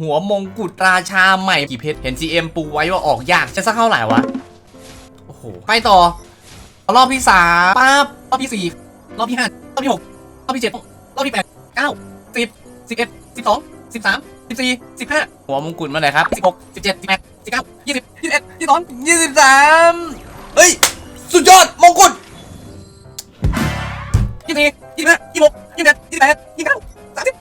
หัวมงกุฎราชาใหม่กี่เพชรเห็น GM ปูไว้ว่าออกยากจะสักเท่าไหร่วะ โอ้โห ไปต่อ รอบที่สามปั๊บรอบที่สี่รอบที่ห้ารอบที่หกรอบที่เจ็ดรอบที่แปดเก้าสิบสิบเอ็ดสิบสองสิบสามสิบสี่สิบห้าหัวมงกุฎมาไหนครับสิบหกสิบเจ็ดสิบแปดสิบเก้ายี่สิบยี่สิบเอ็ดยี่สิบสองยี่สิบสามเฮ้ย สุดยอดมงกุฎยี่สิบยี่สิบห้ายี่สิบหกยี่สิบเจ็ดยี่สิบแปดยี่สิบเก้าสามสิบ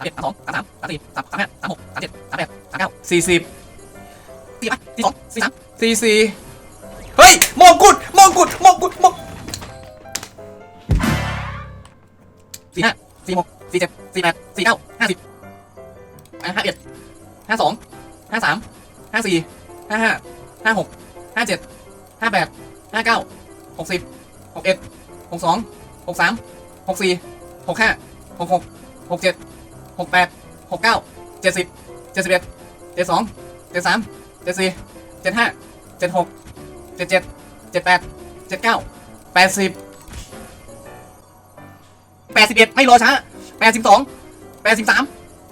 ามเอ็ดสามสองสามสามสามสี่สามสามห้าสามหกสามเจ็ดสามแปดสามเก้าสี่สิบสี่ไปสี่สองสี่สามสี่สี่เฮ้ยมงกุฎมงกุฎมงกุฎมงสี่ห้าสี่หกสี่เจ็ดสี่แปดสี่เก้าห้าสิบห้าเอ็ดห้าสองห้าสามห้าสี่ห้าห้าห้าหกห้าเจ็ดห้าแปดห้าเก้าหกสิบหกเอ็ดหกสองหกสามหกสี่หกห้าหกหกหกเจ็ด หกแปดหกเก้าเจ็ดสิบเจ็ดสิบเอ็ดเจ็ดสองเจ็ดสามเจ็ดสี่เจ็ดห้าเจ็ดหกเจ็ดเจ็ดเจ็ดแปดเจ็ดเก้าแปดสิบแปดสิบเอ็ดไม่รอช้าแปดสิบสองแปดสิบสาม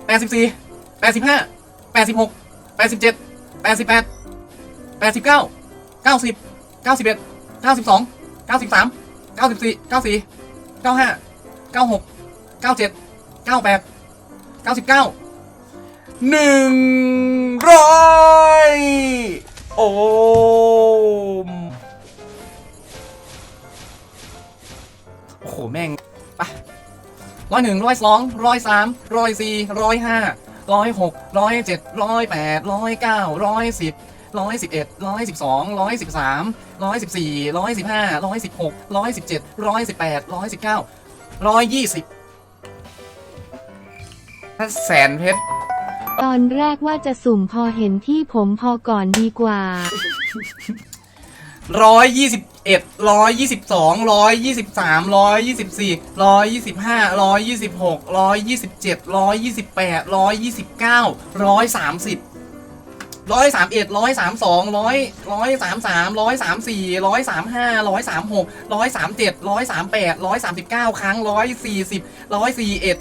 แปดสิบสี่แปดสิบห้าแปดสิบหกแปดสิบเจ็ดแปดสิบแปดแปดสิบเก้าเก้าสิบเก้าสิบเอ็ดเก้าสิบสองเก้าสิบสามเก้าสิบสี่เก้าสี่เก้าห้าเก้าหกเก้าเจ็ดเก้าแปด เก้าสิบเก้าหนึ่งร้อยโอมโอ้โห แม่งไปร้อยหนึ่งร้อยสองร้อยสามร้อยสี่ร้อยห้าร้อยหกร้อยเจ็ดร้อยแปดร้อยเก้าร้อยสิบร้อยสิบเอ็ดร้อยสิบสองร้อยสิบสามร้อยสิบสี่ร้อยสิบห้าร้อยสิบหกร้อยสิบเจ็ดร้อยสิบแปดร้อยสิบเก้าร้อยยี่สิบ ถ้าแสนเพชรตอนแรกว่าจะสุ่มพอเห็นที่ผมพอก่อนดีกว่าร้อยยี่สิบเอ็ดร้อยยี่สิบสองร้อยยี่สิบสามร้อยยี่สิบสี่ร้อยยี่สิบห้าร้อยยี่สิบหกร้อยยี่สิบเจ็ดร้อยยี่สิบแปดร้อยยี่สิบเก้าร้อยสามสิบร้อยสามเอ็ดร้อยสามสองร้อยร้อยสามสามร้อยสามสี่ร้อยสามห้าร้อยสามหกร้อยสามเจ็ดร้อยสามแปดร้อยสามสิบเก้าครั้งร้อยสี่สิบร้อยสี่เอ็ด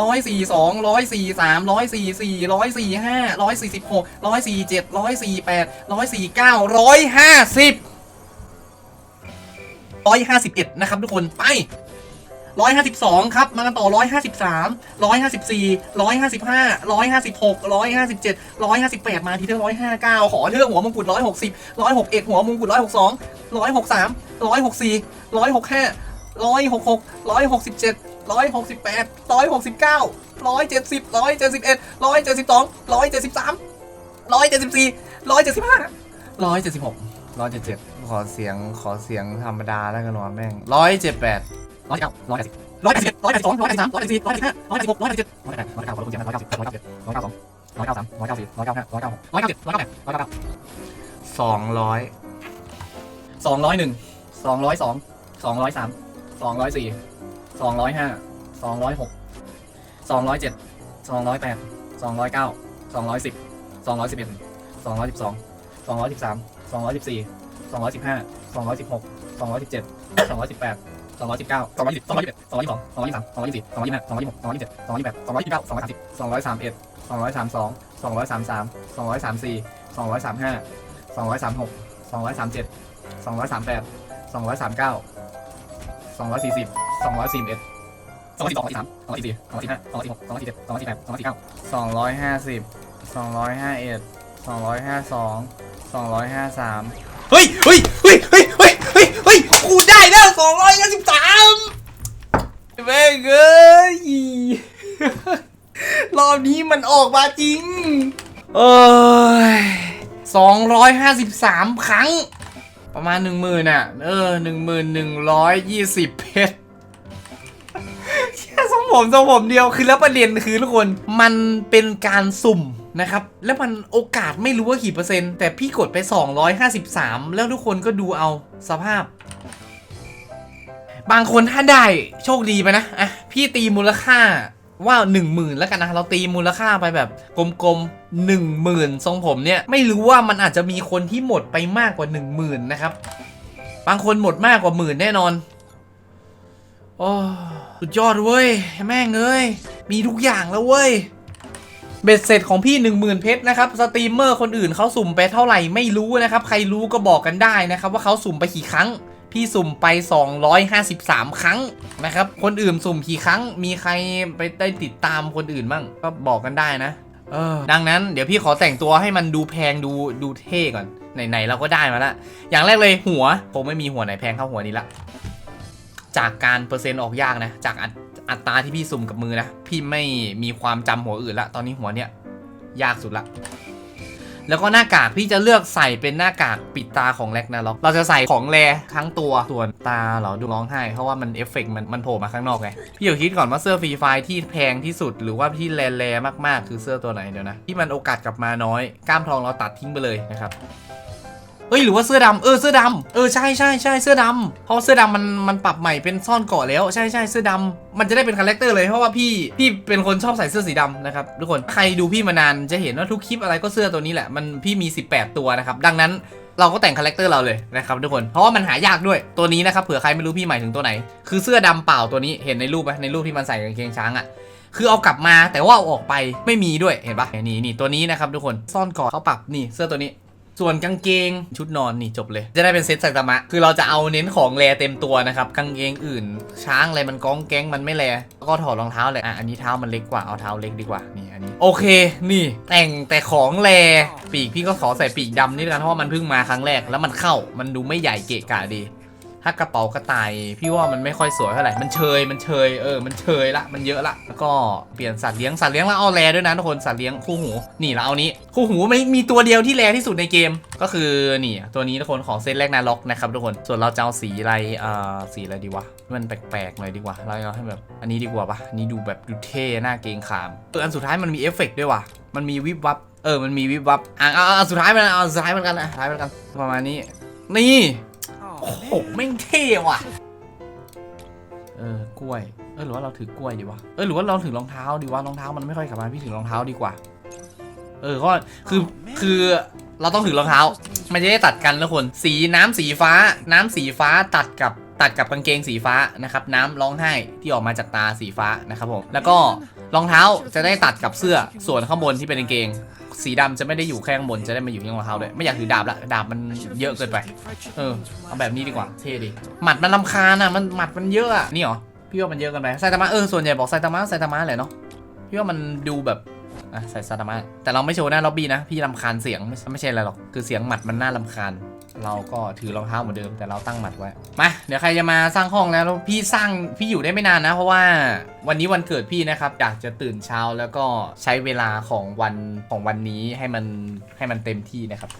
ร้อยสี่สองร้อยสี่สามร้อยสี่สี่ร้อยสี่ห้าร้อยสี่สิบหกร้อยสี่เจ็ดร้อยสี่แปดร้อยสี่เก้าร้อยห้าสิบร้อยห้าสิบเอ็ดนะครับทุกคนไปร้อยห้าสิบสองครับ มากันต่อร้อยห้าสิบสามร้อยห้าสิบสี่ร้อยห้าสิบห้าร้อยห้าสิบหกร้อยห้าสิบเจ็ดร้อยห้าสิบแปดมาทีเดียวร้อยห้าเก้าขอเรื่องหัวมงกุฎร้อยหกสิบร้อยหกเอ็ดหัวมงกุฎร้อยหกสองร้อยหกสามร้อยหกสี่ร้อยหกห้าร้อยหกหกร้อยหกสิบเจ็ด ร้อยหกสิบแปดร้อยหกสิบเก้าร้อยเจ็ดสิบร้อยเจ็ดสิบเอ็ดร้อยเจ็ดสิบสองร้อยเจ็ดสิบสามร้อยเจ็ดสิบสี่ร้อยเจ็ดสิบห้าร้อยเจ็ดสิบหกร้อยเจ็ดเจ็ดขอเสียงขอเสียงธรรมดาแล้วกันวะแม่งร้อยเจ็ดแปดร้อยเก้าร้อยแปดสิบร้อยแปดสิบร้อยแปดสิบสองร้อยแปดสิบสามร้อยแปดสิบสี่ร้อยแปดสิบห้าร้อยแปดสิบหกร้อยแปดสิบเจ็ดร้อยแปดร้อยเก้าร้อยเจ็ดร้อยเก้าสิบร้อยเก้าสิบร้อยเก้าสองร้อยเก้าสามร้อยเก้าสี่ร้อยเก้าห้าร้อยเก้าหกร้อยเก้าเจ็ดร้อยเก้าแปดร้อยเก้าเก้าสองร้อยสองร้อยหนึ่งสองร้อยสองสองร้อยสามสองร้อยสี่ สองร้อยห้าสองร้อยหกสองร้อยเจ็ดสองร้อยแปดสองร้อยเก้าสองร้อยสิบสองร้อยสิบเอ็ดสองร้อยสิบสองสองร้อยสิบสามสองร้อยสิบสี่สองร้อยสิบห้าสองร้อยสิบหกสองร้อยสิบเจ็ดสองร้อยสิบแปดสองร้อยสิบเก้าสองร้อยสิบสองร้อยสิบเอ็ดสองร้อยยี่สิบสองสองร้อยยี่สิบสามสองร้อยยี่สิบสี่สองร้อยยี่สิบห้าสองร้อยยี่สิบหกสองร้อยยี่สิบเจ็ดสองร้อยยี่สิบแปดสองร้อยยี่สิบเก้าสองร้อยสามสิบสองร้อยสามเอ็ดสองร้อยสามสองสองร้อยสามสามสองร้อยสามสี่สองร้อยสามห้าสองร้อยสามหกสองร้อยสามเจ็ดสองร้อยสามแปดสองร้อยสามเก้าสองร้อยสี่สิบ สองร้อยสี่สิบเอ็ดสองร้อยสี่สองร้อยสี่สามสองร้อยสี่สี่สองร้อยสี่ห้าสองร้อยสี่หกสองร้อยสี่เจ็ดสองร้อยสี่แปดสองร้อยสี่เก้าสองร้อยห้าสิบสองร้อยห้าเอ็ดสองร้อยห้าสองสองร้อยห้าสามเฮ้ยเฮ้ยเฮ้ยเฮ้ยเฮ้ยเฮ้ยเฮ้ยกูได้แล้วสองร้อยห้าสิบสามแม่งเอ้ยรอบนี้มันออกมาจริง เอ้ยสองร้อยห้าสิบสามครั้ง ประมาณหนึ่งหมื่นอะ เออหนึ่งหมื่นหนึ่งร้อยยี่สิบเพชรแค่ทรง ผมทรงผมเดียวคือแล้วประเด็นคือทุกคนมันเป็นการสุ่มนะครับ แล้วมันโอกาสไม่รู้ว่ากี่เปอร์เซ็นต์ แต่พี่กดไป 253 แล้วทุกคนก็ดูเอาสภาพ บางคนถ้าได้โชคดีไปนะ อะ พี่ตีมูลค่าว่า 1 0,000 แล้วกันนะ เราตีมูลค่าไปแบบกลมๆ 1 0,000 ทรงผมเนี่ย ไม่รู้ว่ามันอาจจะมีคนที่หมดไปมากกว่า 1 0,000 นะครับ บางคนหมดมากกว่าหมื่นแน่นอน โอ้ สุดยอดเว้ยแม่งเอ้ยมีทุกอย่างแล้วเว้ยเบ็ดเสร็จของพี่ 10,000 เพชรนะครับสตรีมเมอร์คนอื่นเขาสุ่มไปเท่าไหร่ไม่รู้นะครับ ใครรู้ก็บอกกันได้นะครับ ว่าเขาสุ่มไปกี่ครั้ง พี่สุ่มไป 253 ครั้งนะครับ คนอื่นสุ่มกี่ครั้ง มีใครไปได้ติดตามคนอื่นบ้างก็บอกกันได้นะเออดังนั้นเดี๋ยวพี่ขอแต่งตัวให้มันดูแพงดูดูเท่ก่อนไหนๆเราก็ได้มาละอย่างแรกเลยหัวผมไม่มีหัวไหนแพงเท่าหัวนี้ละ จากการเปอร์เซ็นต์ออกยากนะ จากอัตอัตราที่พี่สุ่มกับมือนะ พี่ไม่มีความจำหัวอื่นละ ตอนนี้หัวเนี้ยยากสุดละ แล้วก็หน้ากากพี่จะเลือกใส่เป็นหน้ากากปิดตาของแร็กนาล็อก เราจะใส่ของแรทั้งตัว ส่วนตาเหรอดูร้องไห้ เพราะว่ามันเอฟเฟกต์มันมันโผล่มาข้างนอกไง พี่เดี๋ยวคิดก่อนว่าเสื้อฟรีไฟที่แพงที่สุด หรือว่าที่แรแรมากๆ คือเสื้อตัวไหนเดี๋ยวนะ ที่มันโอกาสกลับมาน้อย กล้ามทองเราตัดทิ้งไปเลยนะครับ เอ้ยหรือว่าเสื้อดำเออเสื้อดำเออใช่ใช่ใช่เสื้อดำเพราะเสื้อดำมันมันปรับใหม่เป็นซ่อนเกาะแล้วใช่ใช่เสื้อดำมันจะได้เป็นคาแรคเตอร์เลยเพราะว่าพี่พี่เป็นคนชอบใส่เสื้อสีดำนะครับทุกคนใครดูพี่มานานจะเห็นว่าทุกคลิปอะไรก็เสื้อตัวนี้แหละมันพี่มี 18 ตัวนะครับดังนั้นเราก็แต่งคาแรคเตอร์เราเลยนะครับทุกคน เพราะว่ามันหายากด้วยตัวนี้นะครับเผื่อใครไม่รู้พี่หมายถึงตัวไหน คือเสื้อดำเปล่าตัวนี้เห็นในรูปไหมในรูปที่มันใส่กางเกงช้างอะคือเอากลับมาแต่ว่าเอาออกไปไม่มีด้วยเห็นปะนี่นี่ตัวนี้นะครับทุกคนซ่อนก่อเขาปรับนี่เสื้อตัวนี้ ส่วนกางเกงชุดนอนนี่จบเลย จะได้เป็นเซตสักตมะ คือเราจะเอาเน้นของแรเต็มตัวนะครับกางเกงอื่น ช้างอะไรมันก้องแก๊งมันไม่แรแล้วก็ถอดรองเท้าเลยอะอันนี้เท้ามันเล็กกว่าเอาเท้าเล็กดีกว่านี่อันนี้โอเค นี่แต่งแต่ของแรปีกพี่ก็ขอใส่ปีกดำนี่ละกันเพราะว่ามันเพิ่งมาครั้งแรกแล้วมันเข้ามันดูไม่ใหญ่เกะกะดี ถ้ากระเป๋ากระต่ายพี่ว่ามันไม่ค่อยสวยเท่าไหร่ มันเชย มันเชย เออ มันเชยละ มันเยอะละ แล้วก็เปลี่ยนสัตว์เลี้ยง สัตว์เลี้ยงแล้วเอาแรด้วยนะทุกคน สัตว์เลี้ยงคู่หู นี่เราเอานี้ คู่หูไม่มีตัวเดียวที่แรที่สุดในเกม ก็คือนี่ตัวนี้ทุกคนของเซตแรกนาล็อกนะครับทุกคน ส่วนเราจะเอาสีอะไรเอ่าสีอะไรดีวะ มันแปลกๆหน่อยดีกว่า เราเอาให้แบบ อันนี้ดีกว่าปะอันนี้ดูแบบดูเท่หน้าเกงขามเอออันสุดท้ายมันมีเอฟเฟกต์ด้วยว่ะ มันมีวิบวับ เออ มันมีวิบวับ อะเอาสุดท้ายมันเอาสุดท้ายมันกันนะสุดท้ายมันกัน ประมาณนี้ นี่ อ้โหแม่งเท่ว่ะ เออกล้วย เออหรือว่าเราถือกล้วยดีวะ เออหรือว่าเราถือรองเท้าดีวะรองเท้ามันไม่ค่อยกลับมาพี่ถือรองเท้าดีกว่า เออก็คือคือเราต้องถือรองเท้า มันจะได้ตัดกันแล้วคน สีน้ำสีฟ้า น้ำสีฟ้าตัดกับตัดกับกางเกงสีฟ้านะครับ น้ำร้องไห้ที่ออกมาจากตาสีฟ้านะครับผม แล้วก็ รองเท้าจะได้ตัดกับเสื้อส่วนข้างบนที่เป็นกางเกง สีดำจะไม่ได้อยู่แค่ข้างบนจะได้มาอยู่ที่รองเท้าด้วยไม่อยากถือดาบละดาบมันเยอะเกินไป เออเอาแบบนี้ดีกว่าเท่ดีหมัดมันลำคาญอะมันหมัดมันเยอะอะนี่เหรอพี่ว่ามันเยอะเกันไปไซตามะเออส่วนใหญ่บอกไซตามะไซตามะแหละเนาะพี่ว่ามันดูแบบ อะใส่ซาตามะแต่เราไม่โชว์หน้าล็อบบี้นะ พี่ลำคาญเสียงไม่ไม่ใช่อะไรหรอก คือเสียงหมัดมันน่าลำคาญ เราก็ถือรองเท้าเหมือนเดิมแต่เราตั้งหมัดไว้ มา เดี๋ยวใครจะมาสร้างห้องแล้ว พี่สร้างพี่อยู่ได้ไม่นานนะ เพราะว่าวันนี้วันเกิดพี่นะครับอยากจะตื่นเช้าแล้วก็ใช้เวลาของวันของวันนี้ให้มันให้มันเต็มที่นะครับ